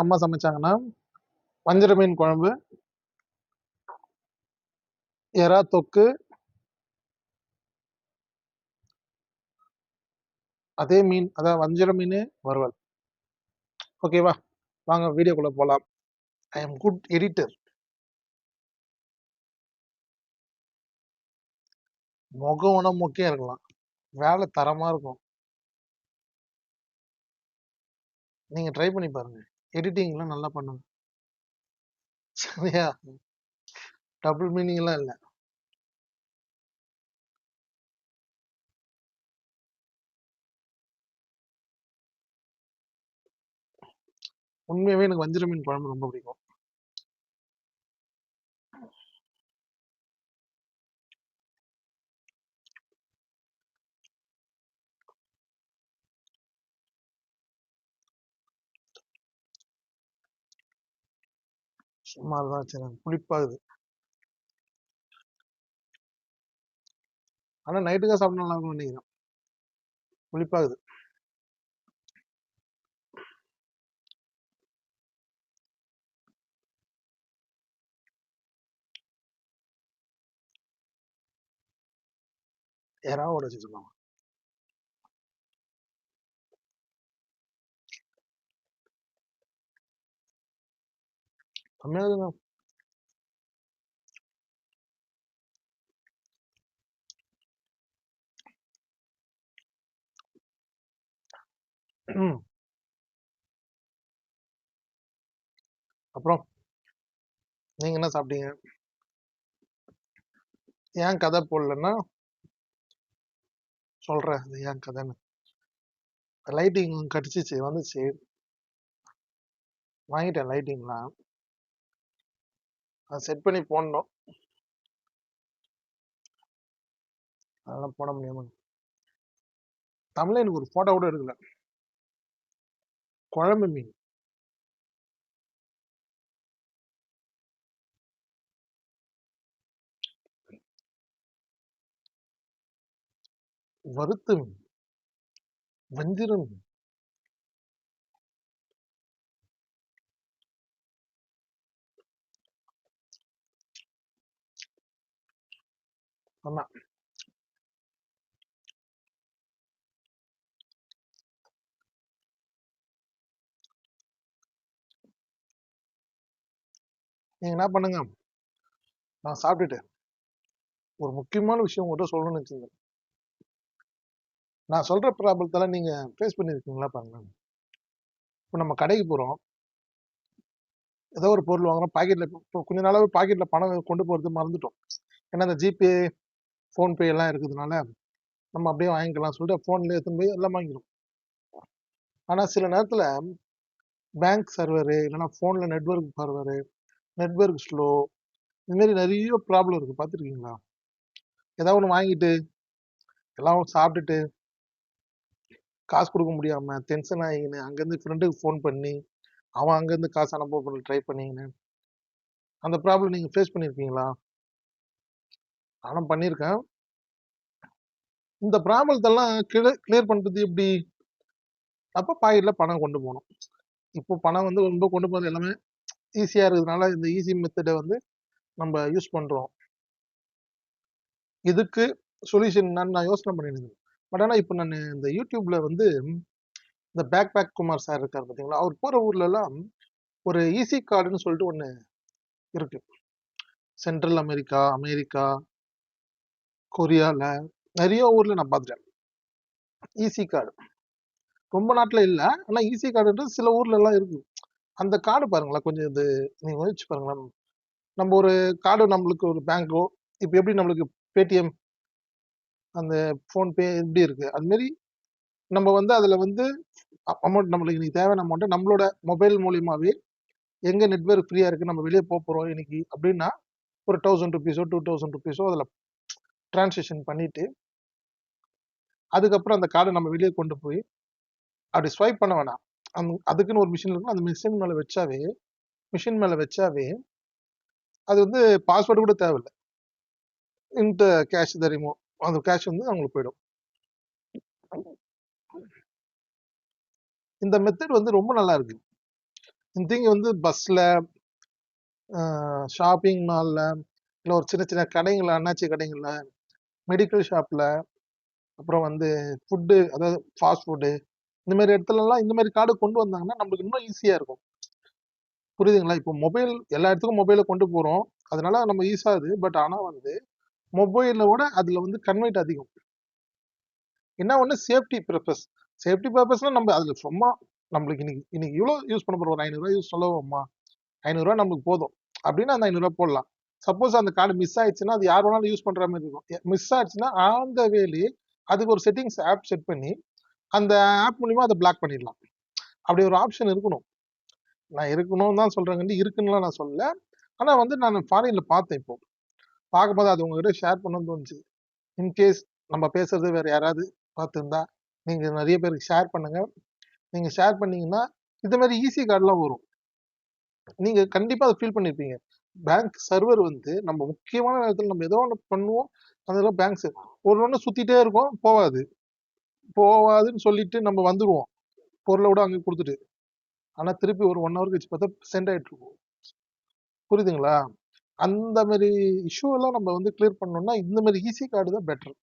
என்ன அம்மா சமைச்சாங்கன்னா வஞ்சர மீன் குழம்பு எறா தொக்கு அதே மீன் அதான் வஞ்சர மீன் வறுவல். ஓகேவா வாங்க வீடியோக்குள்ள போலாம். ஐ எம் குட் எடிட்டர் முகம் வேணா முக்கியம் இருக்கலாம். வேலை தரமா இருக்கும். நீங்க ட்ரை பண்ணி பாருங்க. எடிட்டிங்லாம் நல்லா பண்ணுங்க சரியா? டபுள் மீனிங்லாம் இல்லை. உண்மையாகவே எனக்கு வஞ்சிர மீன் குழம்பு ரொம்ப பிடிக்கும். சும்மா தான் வச்சுருக்காங்க புளிப்பாகுது. ஆனா நைட்டுக்கா சாப்பிட நல்லா இருக்கும்னு நினைக்கிறேன். புளிப்பாகுது. எறாவோட வச்சுருக்காங்க கம்மியா ம். அப்புறம்? நீங்க என்ன சாப்பிட்டீங்க? ஏன் கதை போடலன்னா? சொல்றேன் அது ஏன் கதைன்னு. லைட்டிங் கடிச்சிச்சு வந்துச்சு. வாங்கிட்டேன் லைட்டிங்லாம். அதை செட் பண்ணி போடணும். அதெல்லாம் போட முடியாம தமிழ்ல எனக்கு ஒரு போட்டோ கூட எடுக்கல. குழம்பு மீன். வறுத்த மீன். வஞ்சிர மீன். ஆமா. நீங்க என்ன பண்ணுங்க? நான் சாப்பிட்டுட்டு ஒரு முக்கியமான விஷயம் உங்கள்கிட்ட சொல்லணும்னு வச்சுங்க நான் சொல்ற ப்ராப்ளத்தெல்லாம் நீங்க ஃபேஸ் பண்ணியிருக்கீங்களா பாருங்க. இப்போ நம்ம கடைக்கு போறோம். ஏதோ ஒரு பொருள் வாங்குறோம். பாக்கெட்ல இப்போ கொஞ்ச நாளாவே பாக்கெட்ல பணம் கொண்டு போறது மறந்துட்டோம். ஏன்னா இந்த ஜிபே ஃபோன்பே எல்லாம் இருக்கிறதுனால நம்ம அப்படியே வாங்கிக்கலாம் சொல்லிட்டு ஃபோன்ல எடுத்துன்னு போய் எல்லாம் வாங்கிடும் ஆனால் சில நேரத்தில் பேங்க் சர்வரு இல்லைன்னா ஃபோனில் நெட்வொர்க் சர்வரு நெட்வொர்க் ஸ்லோ இதுமாரி நிறைய ப்ராப்ளம் இருக்குது பார்த்துருக்கீங்களா? ஏதாவது ஒன்று வாங்கிட்டு எல்லாம் சாப்பிட்டுட்டு காசு கொடுக்க முடியாமல் டென்ஷன் ஆகிக்கின்னு அங்கேருந்து ஃப்ரெண்டுக்கு ஃபோன் பண்ணி அவன் அங்கேருந்து காசு அனுப்ப ட்ரை பண்ணிக்கின்னு அந்த ப்ராப்ளம் நீங்கள் ஃபேஸ் பண்ணியிருக்கீங்களா நானும் பண்ணியிருக்கேன். இந்த ப்ராப்ளத்தெல்லாம் கிளியர் கிளியர் பண்ணுறது எப்படி? அப்போ பாக்கெட்டில் பணம் கொண்டு போகணும் இப்போ பணம் வந்து ரொம்ப கொண்டு போகிறது எல்லாமே ஈஸியாக இருக்கிறதுனால இந்த ஈஸி மெத்தடை வந்து நம்ம யூஸ் பண்ணுறோம் இதுக்கு சொல்யூஷன் நான் நான் யோசனை பண்ணியிருந்தேன். பட் ஆனால் இப்போ நான் இந்த யூடியூப்பில் வந்து இந்த பேக் பேக் குமார் சார் இருக்கார் பார்த்தீங்களா? அவர் போகிற ஊர்லலாம் ஒரு ஈஸி கார்டுன்னு சொல்லிட்டு ஒன்று இருக்குது சென்ட்ரல் அமெரிக்கா அமெரிக்கா கொரியால நிறைய ஊர்ல நான் பார்த்துட்டேன். ஈசி கார்டு ரொம்ப நாட்டுல இல்ல. ஆனா ஈசி கார்டுன்றது சில ஊர்ல எல்லாம் இருக்கு. அந்த கார்டு பாருங்களேன். கொஞ்சம் இது நீங்க யோசிச்சு பாருங்களேன். நம்ம ஒரு கார்டு நம்மளுக்கு ஒரு பேங்கோ இப்போ எப்படி நம்மளுக்கு பேடிஎம் அந்த ஃபோன்பே எப்படி இருக்கு? அது மாதிரி நம்ம வந்து அதுல வந்து அமௌண்ட் நம்மளுக்கு இன்னைக்கு தேவையான அமௌண்ட்டை நம்மளோட மொபைல் மூலியமாவே எங்க நெட்வொர்க் ஃப்ரீயா இருக்கு நம்ம வெளியே போக போறோம் இன்னைக்கு அப்படின்னா ஒரு தௌசண்ட் ருபீஸோ டூ தௌசண்ட் ருபீஸோ அதுல டிரான்சாக்ஷன் பண்ணிட்டு அதுக்கப்புறம் அந்த கார்டை நம்ம வெளியே கொண்டு போய் அப்படி ஸ்வைப் பண்ண வேணாம். அந்த அதுக்குன்னு ஒரு மிஷின் இருக்கும் அந்த மிஷின் மேலே வச்சாவே மிஷின் மேலே வச்சாவே அது வந்து பாஸ்வேர்டு கூட தேவையில்லை. இந்த கேஷ் தெரியுமோ அந்த கேஷ் வந்து அவங்களுக்கு போயிடும். இந்த மெத்தட் வந்து ரொம்ப நல்லா இருக்கு. இந்த திங்க வந்து பஸ்ஸில் ஷாப்பிங் மாலில் இல்லை ஒரு சின்ன சின்ன கடைங்களில் அண்ணாச்சி கடைங்களில் மெடிக்கல் ஷாப்ல அப்புறம் வந்து ஃபுட்டு அதாவது ஃபாஸ்ட் ஃபுட்டு இந்த மாதிரி இடத்துலலாம் இந்த மாதிரி கார்டு கொண்டு வந்தாங்கன்னா நம்மளுக்கு இன்னும் ஈஸியாக இருக்கும். புரியுதுங்களா? இப்போ மொபைல் எல்லா இடத்துக்கும் மொபைலை கொண்டு போகிறோம் அதனால நம்ம ஈஸாகுது பட் ஆனால் வந்து மொபைலில் விட அதில் வந்து கன்வெர்ட் அதிகம். என்ன ஒன்று சேஃப்டி பர்பஸ் சேஃப்டி பர்பஸ்னால் நம்ம அதில் சும்மா நம்மளுக்கு இன்னைக்கு இன்னைக்கு இவ்வளோ யூஸ் பண்ண போகிறோம் ஒரு ஐநூறுரூவா யூஸ் சொல்லுவோம்மா ஐநூறுரூவா நம்மளுக்கு போதும். அப்படின்னு அந்த ஐநூறுரூவா போடலாம். சப்போஸ் அந்த கார்டு மிஸ் ஆயிடுச்சுன்னா அது யார் வேணாலும் யூஸ் பண்ற மாதிரி இருக்கும். மிஸ் ஆயிடுச்சுன்னா அந்த வேலி அதுக்கு ஒரு செட்டிங்ஸ் ஆப் செட் பண்ணி அந்த ஆப் மூலிமா அதை பிளாக் பண்ணிடலாம். அப்படி ஒரு ஆப்ஷன் இருக்கணும். நான் இருக்கணும்னு தான் சொல்றேங்க இருக்குன்னுலாம் நான் சொல்லல. ஆனா வந்து நான் ஃபாரின்ல பார்த்தேன் இப்போ. பார்க்கும்போது அது உங்ககிட்ட ஷேர் பண்ணணும்னு தோணுச்சு. இன்கேஸ் நம்ம பேசுறது வேற யாராவது பார்த்துருந்தா நீங்க நிறைய பேருக்கு ஷேர் பண்ணுங்க. நீங்க ஷேர் பண்ணீங்கன்னா இந்த மாதிரி ஈஸி கார்டுலாம் வரும். நீங்க கண்டிப்பா அதை ஃபீல் பண்ணிருப்பீங்க. பேங்க் சர்வர் வந்து நம்ம முக்கியமான நேரத்தில் நம்ம ஏதோ ஒன்று பண்ணுவோம். அதெல்லாம் பேங்க்ஸ் ஒரு ஒன்று சுற்றிட்டே இருக்கும் போகாது. போகாதுன்னு சொல்லிட்டு நம்ம வந்துடுவோம் பொருளை விட அங்கே கொடுத்துட்டு. ஆனால் திருப்பி ஒரு ஒன் ஹவர் கழிச்சு பார்த்தா சென்ட் ஆகிட்டு இருக்கும். புரியுதுங்களா? அந்த மாதிரி இஷ்யூ எல்லாம் நம்ம வந்து கிளியர் பண்ணோம்னா இந்த மாதிரி ஈஸி கார்டு தான் பெட்டர்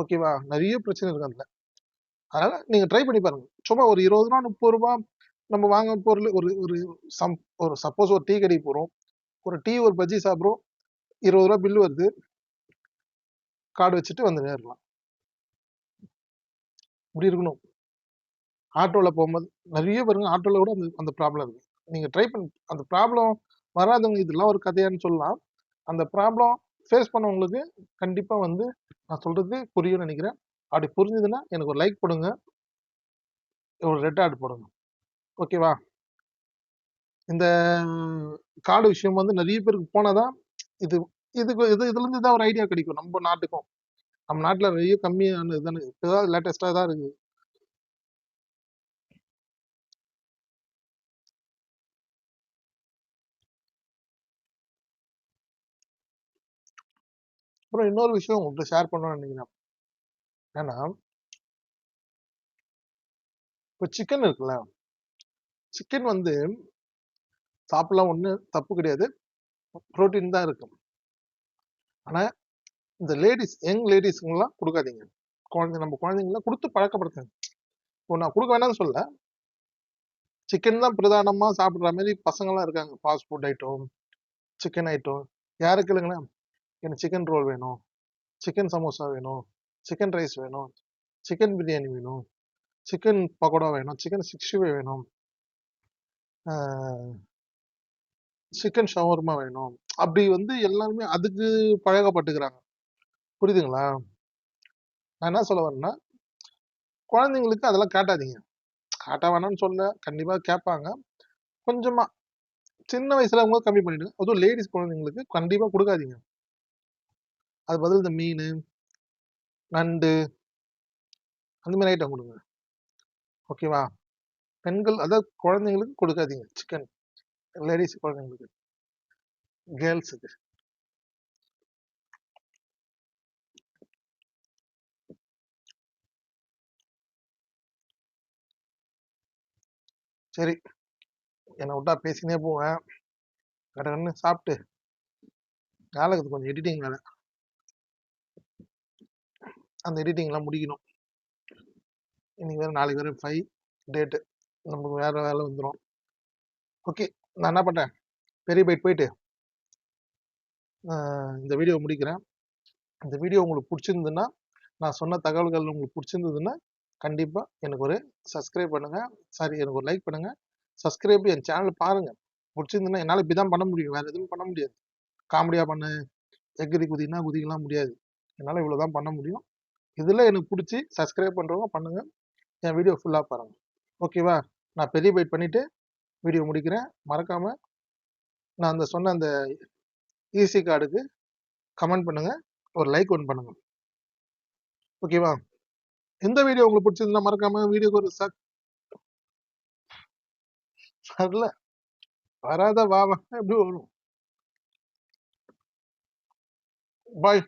ஓகேவா நிறைய பிரச்சனை இருக்கு அதில். அதனால நீங்க ட்ரை பண்ணி பாருங்க. சும்மா ஒரு இருபது ரூபா முப்பது ரூபா நம்ம வாங்க பொருள் ஒரு ஒரு சம் ஒரு சப்போஸ் ஒரு டீ கடைக்கு போகிறோம் ஒரு டீ ஒரு பஜ்ஜி சாப்பிட்றோம். இருபது ரூபா பில்லு வருது. கார்டு வச்சுட்டு வந்து நேரலாம். இப்படி இருக்கணும். ஆட்டோவில் போகும்போது நிறைய பேருங்க ஆட்டோவில் கூட அந்த அந்த ப்ராப்ளம் இருக்கு. நீங்கள் ட்ரை பண்ணி அந்த ப்ராப்ளம் வராதவங்க இதெல்லாம் ஒரு கதையான்னு சொல்லலாம். அந்த ப்ராப்ளம் ஃபேஸ் பண்ணவங்களுக்கு கண்டிப்பாக வந்து நான் சொல்கிறது புரியும்னு நினைக்கிறேன். அப்படி புரிஞ்சுதுன்னா எனக்கு ஒரு லைக் போடுங்க. ஒரு ரெட் ஆட் போடுங்க. ஓகேவா இந்த காடு விஷயம் வந்து நிறைய பேருக்கு போனாதான் இது இதுக்கு இது இதுல இருந்து தான் ஒரு ஐடியா கிடைக்கும் நம்ம நாட்டுக்கும். நம்ம நாட்டுல நிறைய கம்மியான இதுதானே இப்பதான் லேட்டஸ்டா தான் இருக்கு. அப்புறம் இன்னொரு விஷயம் உங்கள்கிட்ட ஷேர் பண்ணணும்னு நினைக்கிறேன். ஏன்னா இப்போ சிக்கன் இருக்குல்ல சிக்கன் வந்து சாப்பிடலாம் ஒன்றும் தப்பு கிடையாது. புரோட்டீன் தான் இருக்கும். ஆனால் இந்த லேடிஸ் யங் லேடிஸுங்கெல்லாம் கொடுக்காதீங்க. குழந்தை நம்ம குழந்தைங்களாம் கொடுத்து பழக்கப்படுத்துங்க. இப்போ நான் கொடுக்க வேணாம்னு சொல்ல சிக்கன் தான் பிரதானமாக சாப்பிட்ற மாதிரி பசங்களாம் இருக்காங்க. Fast food item chicken item யாருக்கு இல்லைங்களேன் எனக்கு சிக்கன் ரோல் வேணும். சிக்கன் சமோசா வேணும். சிக்கன் ரைஸ் வேணும். சிக்கன் பிரியாணி வேணும். சிக்கன் பக்கோடா வேணும். சிக்கன் சிக்ஸ்டி ஃபைவ் வேணும் சிக்கன் ஷவர்மா வேணும். அப்படி வந்து எல்லாருமே அதுக்கு பழகப்பட்டுக்கிறாங்க. புரியுதுங்களா? நான் என்ன சொல்ல வரேன்னா குழந்தைங்களுக்கு அதெல்லாம் காட்டாதீங்க. காட்ட வேணாம்னு சொல்ல கண்டிப்பா கேட்பாங்க. கொஞ்சமா சின்ன வயசுல அவங்க கம்மி பண்ணிடுங்க அதுவும் லேடிஸ் குழந்தைங்களுக்கு கண்டிப்பா கொடுக்காதீங்க. அது பதில் இந்த மீன் நண்டு அந்த மாதிரி ஐட்டம் கொடுங்க. ஓகேவா பெண்கள் அதாவது குழந்தைங்களுக்கு கொடுக்காதீங்க சிக்கன் லேடிஸ் குழந்தைங்களுக்கு கேர்ள்ஸுக்கு சரி. என்னை விட்டா பேசினே போவேன். கடன்னு சாப்பிட்டு. நாளைக்கு கொஞ்சம் எடிட்டிங் வேலை. அந்த எடிட்டிங்லாம் முடிக்கணும். இன்னைக்கு வேறு நாளைக்கு வேறு ஃபைவ் டேட்டு நமக்கு வேறு வேலை வந்துடும் ஓகே நான் என்ன பண்ணுறேன் பெரிய பைட் போயிட்டு இந்த வீடியோ முடிக்கிறேன். இந்த வீடியோ உங்களுக்கு பிடிச்சிருந்துன்னா நான் சொன்ன தகவல்கள் உங்களுக்கு பிடிச்சிருந்ததுன்னா கண்டிப்பாக எனக்கு ஒரு சப்ஸ்கிரைப் பண்ணுங்கள் சாரி எனக்கு ஒரு லைக் பண்ணுங்கள் சப்ஸ்கிரைப் என் சேனல் பாருங்கள் பிடிச்சிருந்துன்னா என்னால் இப்படி தான் பண்ண முடியும். வேறு எதுவும் பண்ண முடியாது. காமெடியாக பண்ணு. எகிரி குதினா குதிக்கலாம் முடியாது. என்னால் இவ்வளோ தான் பண்ண முடியும். இதில் எனக்கு பிடிச்சி சப்ஸ்கிரைப் பண்ணுறவங்க பண்ணுங்கள் என் வீடியோ ஃபுல்லாக பாருங்கள் ஓகேவா நான் பெரிய பைட் பண்ணிவிட்டு வீடியோ முடிக்கிறேன். மறக்காமல் நான் அந்த சொன்ன அந்த ஈசி கார்டுக்கு கமெண்ட் பண்ணுங்கள் ஒரு லைக் ஒன் பண்ணுங்கள் ஓகேவா எந்த வீடியோ உங்களுக்கு பிடிச்சிருந்தா மறக்காம வீடியோக்கு ஒரு சக் வரல வராத வா வா எப்படி வரும்? பாய்